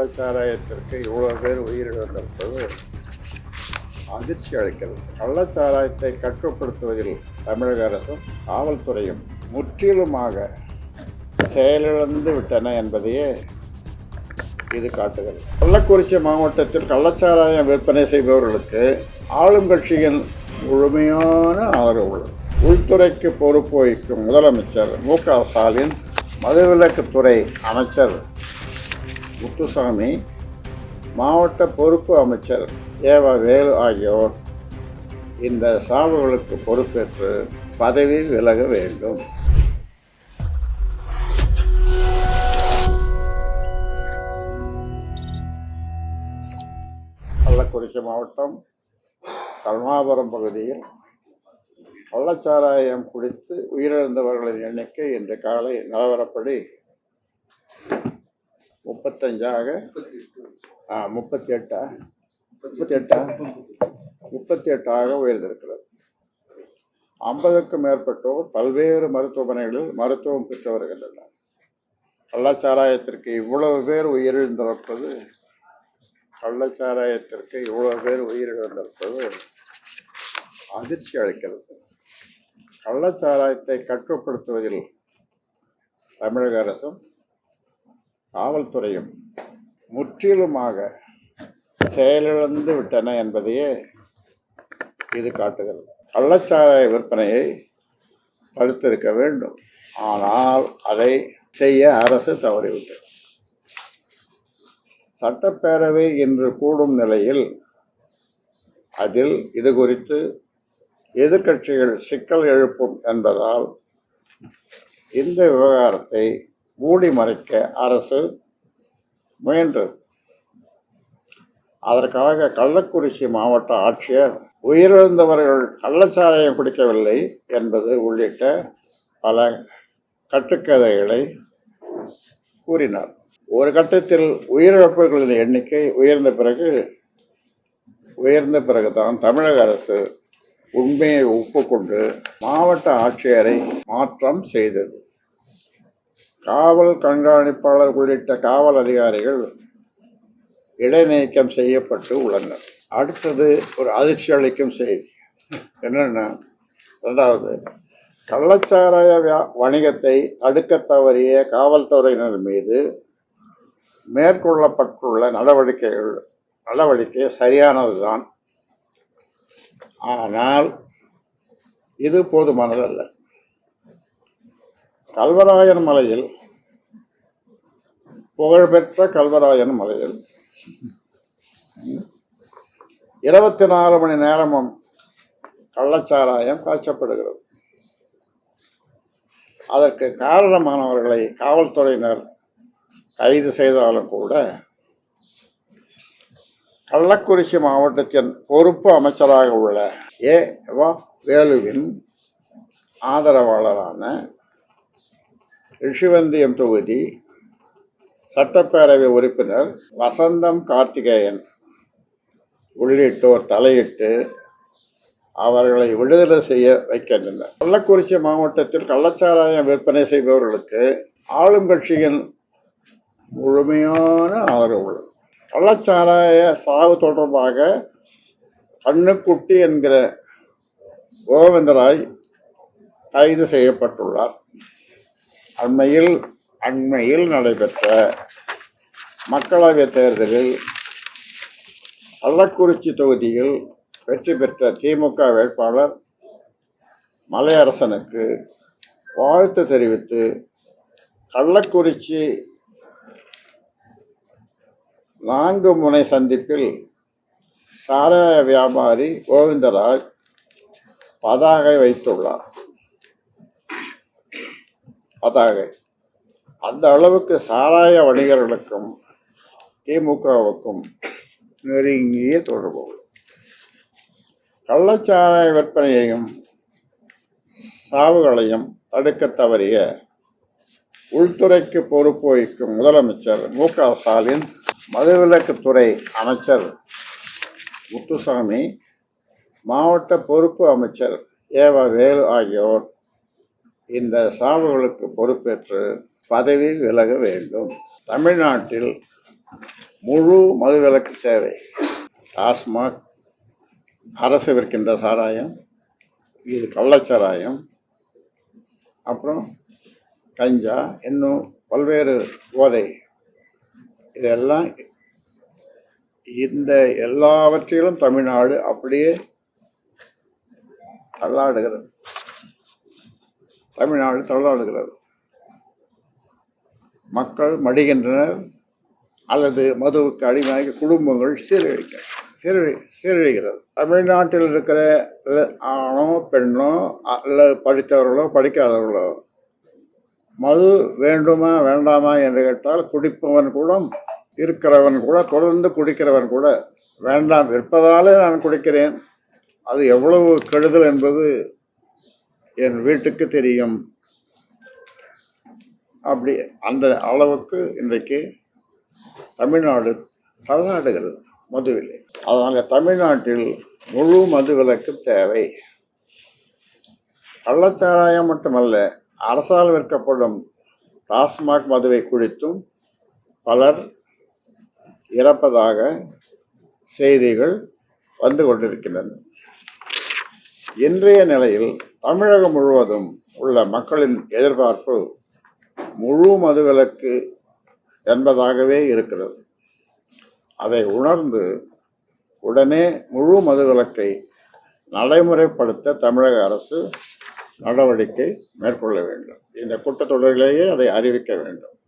கள்ளச்சாராயத்திற்கு இவ்வளோ பேர் உயிரிழந்திருப்பது அதிர்ச்சி அளிக்கிறது. கள்ளச்சாராயத்தை கட்டுப்படுத்துவதில் தமிழக அரசும் காவல்துறையும் முற்றிலுமாக செயலிழந்து விட்டன என்பதையே இது காட்டுகிறது. கள்ளக்குறிச்சி மாவட்டத்தில் கள்ளச்சாராயம் விற்பனை செய்பவர்களுக்கு ஆளும் கட்சியின் முழுமையான ஆதரவு உள்ளது. உள்துறைக்கு பொறுப்பு வகிக்கும் முதலமைச்சர் மு க ஸ்டாலின் மதுவிலக்குத்துறை அமைச்சர் முத்துசாமி மாவட்ட பொறுப்பு அமைச்சர் ஏவா வேலு ஆகியோர் இந்த சாவுகளுக்கு பொறுப்பேற்று பதவி விலக வேண்டும். கள்ளக்குறிச்சி மாவட்டம் கல்மாபுரம் பகுதியில் கள்ளச்சாராயம் குடித்து உயிரிழந்தவர்களின் எண்ணிக்கை இன்று காலை நிலவரப்படி முப்பத்தஞ்சாக? ஆ முப்பத்தி எட்டா முப்பத்தி எட்டா முப்பத்தி எட்டாக உயர்ந்திருக்கிறது. ஐம்பதுக்கும் மேற்பட்டோர் பல்வேறு மருத்துவமனைகளில் மருத்துவம் பெற்று வருகின்றனர். கள்ளச்சாராயத்திற்கு இவ்வளவு பேர் உயிரிழந்திருப்பது? கள்ளச்சாராயத்திற்கு இவ்வளவு பேர் உயிரிழந்திருப்பது? அதிர்ச்சி அளிக்கிறது. கள்ளச்சாராயத்தை கட்டுப்படுத்துவதில் தமிழக அரசும் காவல்துறையும் முற்றிலுமாக செயலிழந்து விட்டன என்பதையே இது காட்டுகிறது. கள்ளச்சாராய விற்பனையை தடுத்திருக்க வேண்டும். ஆனால் அதை செய்ய அரசு தவறிவிட்டது. சட்டப்பேரவை இன்று கூடும் நிலையில் அதில் இது குறித்து எதிர்க்கட்சிகள் சிக்கல் எழுப்பும் என்பதால் இந்த விவகாரத்தை மூடி மறைக்க அரசு முயன்றது அதற்காக கள்ளக்குறிச்சி மாவட்ட ஆட்சியர் உயிரிழந்தவர்கள் கள்ளச்சாராயம் குடிக்கவில்லை என்பது உள்ளிட்ட பல கட்டுக்கதைகளை கூறினார். ஒரு கட்டத்தில் உயிரிழப்புகளின் எண்ணிக்கை உயர்ந்த பிறகு உயர்ந்த பிறகுதான் தமிழக அரசு உண்மையை ஒப்புக்கொண்டு மாவட்ட ஆட்சியரை மாற்றம் செய்தது. காவல் கண்காணிப்பாளர் உள்ளிட்ட காவல் அதிகாரிகள் இடைநீக்கம் செய்யப்பட்டு உள்ளனர். அடுத்தது ஒரு அதிர்ச்சி அளிக்கும் செய்தி. என்னென்னா ரெண்டாவது கள்ளச்சாராய வணிகத்தை தடுக்க தவறிய காவல்துறையினர் மீது மேற்கொள்ளப்பட்டுள்ள நடவடிக்கைகள் நடவடிக்கை சரியானதுதான். ஆனால் இது போதுமானதல்ல. கல்வராயன் மலையில் புகழ்பெற்ற கல்வராயன் மலையில் இருபத்தி நாலு மணி நேரமும் கள்ளச்சாராயம் காய்ச்சப்படுகிறது. அதற்கு காரணமானவர்களை காவல்துறையினர் கைது செய்தாலும் கூட கள்ளக்குறிச்சி மாவட்டத்தின் பொறுப்பு அமைச்சராக உள்ள ஏ வா வேலுவின் ஆதரவாளரான ரிஷிவந்தியம் தொகுதி சட்டப்பேரவை உறுப்பினர் வசந்தம் கார்த்திகேயன் உள்ளிட்டோர் தலையிட்டு அவர்களை விடுதலை செய்ய வைக்கின்றனர். கள்ளக்குறிச்சி மாவட்டத்தில் கள்ளச்சாராயம் விற்பனை செய்பவர்களுக்கு ஆளும் கட்சியின் முழுமையான ஆதரவு. உள்ளது கள்ளச்சாராய சாவு தொடர்பாக கண்ணுக்குட்டி என்கிற கோவிந்தராய் கைது செய்யப்பட்டுள்ளார். அண்மையில் அண்மையில் நடைபெற்ற மக்களவைத் தேர்தலில் கள்ளக்குறிச்சி தொகுதியில் வெற்றி பெற்ற திமுக வேட்பாளர் மலையரசனுக்கு வாழ்த்து தெரிவித்து கள்ளக்குறிச்சி நான்கு முனை சந்திப்பில் சாராய வியாபாரி கோவிந்தராஜ் பதாகை வைத்துள்ளார். அதாக அந்த அளவுக்கு சாராய வணிகர்களுக்கும் திமுகவுக்கும் நெருங்கிய தொடர்பு கள்ளச்சாராய விற்பனையையும் சாவுகளையும் தடுக்க தவறிய உள்துறைக்கு பொறுப்பு வகிக்கும் முதலமைச்சர் மு க ஸ்டாலின் மதுவிலக்குத்துறை அமைச்சர் முத்துசாமி மாவட்ட பொறுப்பு அமைச்சர் ஏவ வேலு ஆகியோர் இந்த சாவுகளுக்கு பொறுப்பேற்று பதவி விலக வேண்டும். தமிழ்நாட்டில் முழு மதுவிலக்கு தேவை. டாஸ்மாக் அரசு விற்கின்ற சாராயம் இது கள்ளச்சாராயம் அப்புறம் கஞ்சா இன்னும் பல்வேறு போதை இதெல்லாம் இந்த எல்லாவற்றிலும் தமிழ்நாடு அப்படியே தள்ளாடுகிறது. தமிழ்நாடு தள்ளாடுகிறது மக்கள் மடிகின்றனர். அல்லது மதுவுக்கு அடிமையாகி குடும்பங்கள் சீரழிக்க சீரழி சீரழிகிறது. தமிழ்நாட்டில் இருக்கிற ஆணோ பெண்ணோ அல்லது படித்தவர்களோ படிக்காதவர்களோ மது வேண்டுமா வேண்டாமா என்று கேட்டால் குடிப்பவன் கூட இருக்கிறவன் கூட தொடர்ந்து குடிக்கிறவன் கூட வேண்டாம். விற்பதாலே நான் குடிக்கிறேன். அது எவ்வளவு கெடுதல் என்பது என் வீட்டுக்கு தெரியும். அப்படி அந்த அளவுக்கு இன்றைக்கு தமிழ்நாடு தலநாடுகிறது மதுவிலை. அதனால் தமிழ்நாட்டில் முழு மது விலக்கு தேவை. கள்ளச்சாராயம் மட்டுமல்ல அரசால் விற்கப்படும் டாஸ்மாக் மதுவை குடித்தும் பலர் இறப்பதாக செய்திகள் வந்து கொண்டிருக்கின்றன. இன்றைய நிலையில் தமிழகம் முழுவதும் உள்ள மக்களின் எதிர்பார்ப்பு முழு மதுவிலக்கு என்பதாகவே இருக்கிறது. அதை உணர்ந்து உடனே முழு மதுவிலக்கை நடைமுறைப்படுத்த தமிழக அரசு நடவடிக்கை மேற்கொள்ள வேண்டும். இந்த கூட்டத்தொடரிலேயே அதை அறிவிக்க வேண்டும்.